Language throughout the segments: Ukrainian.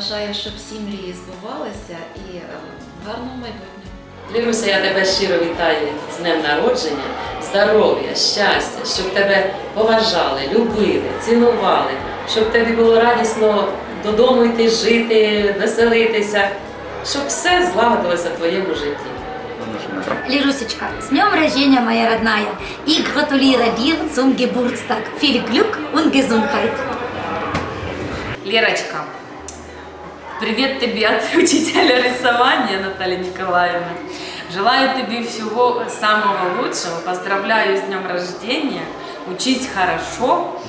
бажаю, щоб всі мрії збувалися і е, гарного майбутнього. Ліруся, я тебе щиро вітаю з днем народження, здоров'я, щастя, щоб тебе поважали, любили, цінували, щоб тобі було радісно додому йти, жити, веселитися, щоб все злагодилося в твоєму житті. Лирусечка, с днем рождения, моя родная! И гратулиere dir zum Geburtstag. Viel Glück und Gesundheit! Лерочка, привет тебе от учителя рисования Натальи Николаевны. Желаю тебе всего самого лучшего. Поздравляю с днем рождения. Учись хорошо.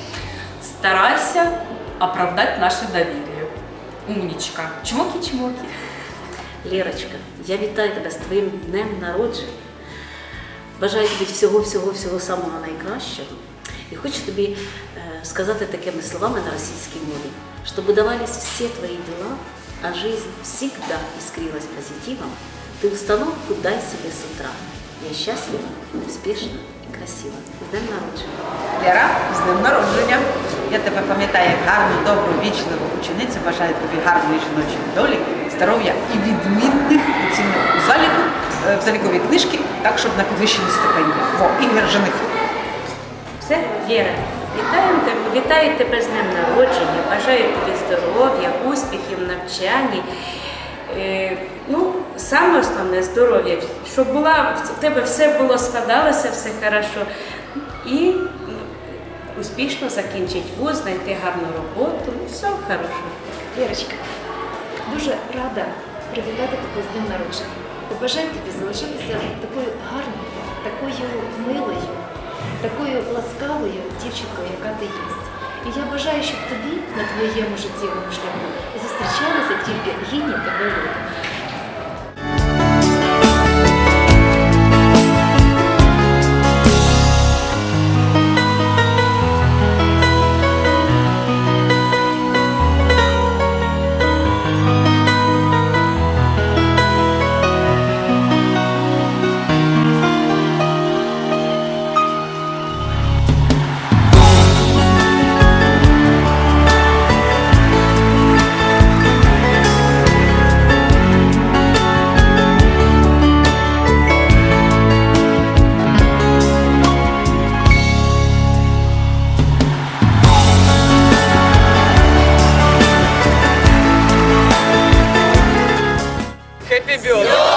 Старайся оправдать наше доверие. Умничка. Чмоки-чмоки. Лірочка, я вітаю тебе з твоїм днем народження. Бажаю тобі всього-всього-всього самого найкращого. І хочу тобі е, сказати такими словами на російській мові, щоб удавались всі твої дела, а жизнь всегда искрилась позитивом. Ты установку дай себе с утра. Я счастлива, успешна и красива. З днем народження! Лера, з днем народження. Я тебе пам'ятаю як гарну, добру, вічливу ученицю. Бажаю тобі гарної жіночої долі, здоров'я і відмінних оцінок у заліку, е, в заліковій книжки, так, щоб на підвищені стипендії. Во, Ігор жених. Все, Віра, вітаю вітаю тебе з днем народження, бажаю тобі здоров'я, успіхів навчанні. Е, ну, саме основне здоров'я, щоб була, в тебе все було складалося, все хорошо. І ну, успішно закінчити вуз, знайти гарну роботу, все хорошо. Вірочка, дуже рада привітати тебе з днем народження. Побажаю тобі залишитися такою гарною, такою милою, такою ласкавою дівчинкою, яка ти є. І я бажаю, щоб тобі на твоєму життєвому шляху зустрічалися тільки гідні тебе люди. mi bir olay?